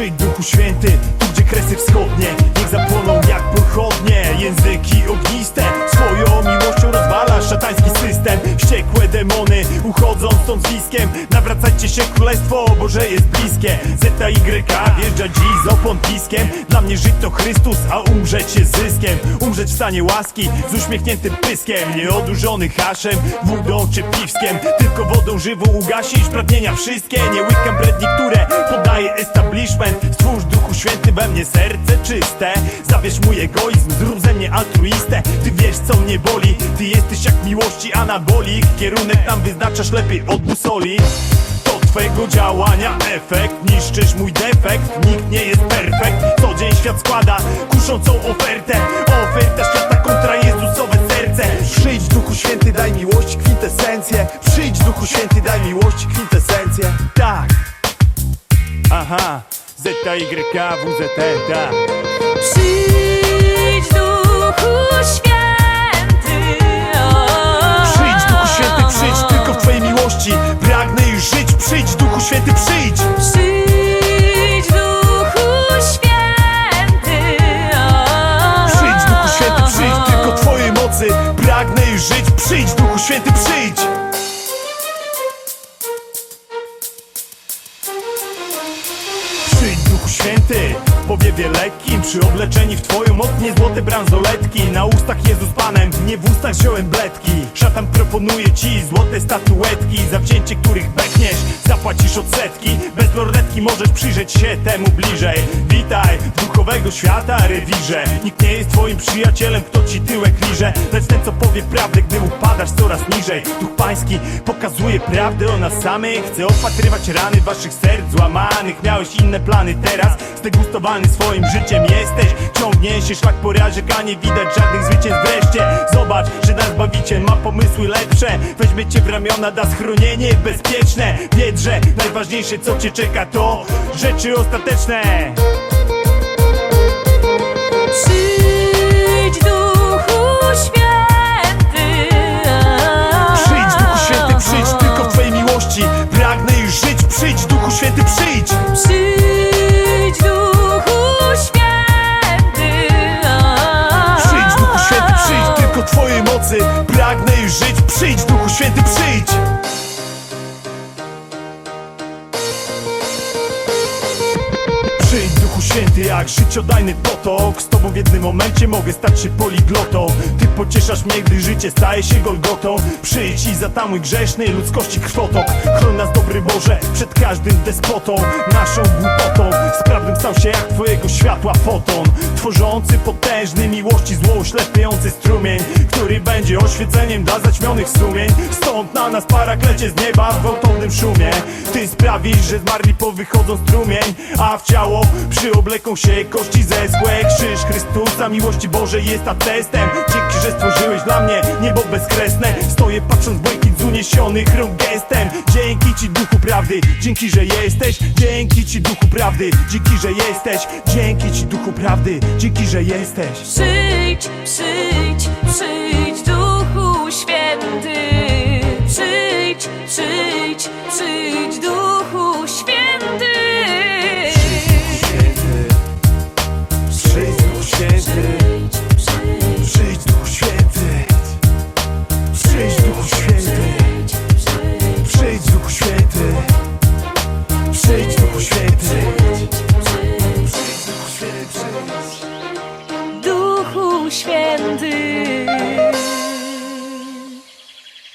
Przyjdź, Duchu Święty, tu gdzie kresy wschodnie. Niech zapłoną jak pochodnie. Języki ogniste, stąd z. Nawracajcie się, królestwo Boże jest bliskie. Y wjeżdża dziś z opon. Dla mnie żyć to Chrystus, a umrzeć jest zyskiem. Umrzeć w stanie łaski z uśmiechniętym pyskiem. Nieodurzony haszem, wódą czy piwskiem. Tylko wodą żywą ugasisz pragnienia wszystkie. Nie łykam bredni, które podaje establishment. Stwórz Duchu Święty we mnie serce czyste. Zabierz mój egoizm, zrób ze mnie altruistę. Ty wiesz co mnie boli, ty jesteś jak miłości anabolik. Kierunek tam wyznaczasz lepiej od busoli. To twego działania efekt. Niszczysz mój defekt. Nikt nie jest perfekt. Co dzień świat składa kuszącą ofertę. Oferta świata kontra Jezusowe serce. Przyjdź Duchu Święty, daj miłość, kwintesencję. Przyjdź Duchu Święty, daj miłość, kwintesencję. Tak. Aha Z, K, W, Z, T, tak Przyjdź, Duchu Święty. Przyjdź Duchu Święty, przyjdź tylko w Twojej miłości. Pragnę już żyć, przyjdź Duchu Święty, przyjdź. Przyjdź, Duchu Święty. Przyjdź Duchu Święty, przyjdź tylko Twojej mocy. Pragnę już żyć, przyjdź Duchu Święty, Przyjdź Duchu w powiewie lekkim Przy obleczeni w Twoją moc nie złote bransoletki. Na ustach Jezus Panem, nie w ustach wziąłem bledki. Szatan proponuje Ci złote statuetki. Za wzięcie których bekniesz, zapłacisz odsetki. Bez lornetki możesz przyjrzeć się temu bliżej. Witaj w duchowego świata rewirze. Nikt nie jest Twoim przyjacielem, kto Ci tyłek liże. Lecz ten co powie prawdę, gdy upadasz coraz niżej. Duch Pański pokazuje prawdę o nas samych. Chce opatrywać rany Waszych serc złamanych. Miałeś inne plany, teraz. Zdegustowany swoim życiem jesteś. Ciągnie się szlak porażek, a nie widać żadnych zwycięstw. Wreszcie Zobacz, że nasz Zbawiciel ma pomysły lepsze. Weźmie Cię w ramiona, da schronienie bezpieczne. Wiedz, że najważniejsze co Cię czeka to rzeczy ostateczne przyjdź Duchu Święty, przyjdź. Przyjdź Duchu Święty jak życiodajny potok. Z Tobą w jednym momencie mogę stać się poliglotą pocieszasz mnie, gdy życie staje się golgotą. Przyjdź i zatamuj grzeszny ludzkości krwotok. Chroń nas dobry Boże przed każdym despotą. Naszą głupotą Sprawnym stał się jak Twojego światła foton. Tworzący potężny miłości zło strumień Który będzie oświeceniem dla zaćmionych sumień. Stąd na nas paraklecie z nieba w gwałtownym szumie. Ty sprawisz, że zmarli powychodzą strumień A w ciało przyobleką się kości zeschłe Krzyż Chrystusa, miłości Bożej jest atestem. Dzięki, że stworzyłeś dla mnie niebo bezkresne. Stoję patrząc w błękit z uniesionych rąk gestem Dzięki Ci Duchu Prawdy, dzięki, że jesteś. Dzięki Ci Duchu Prawdy, dzięki, że jesteś. Dzięki Ci Duchu Prawdy, dzięki, że jesteś. Przyjdź, przyjdź, przyjdź,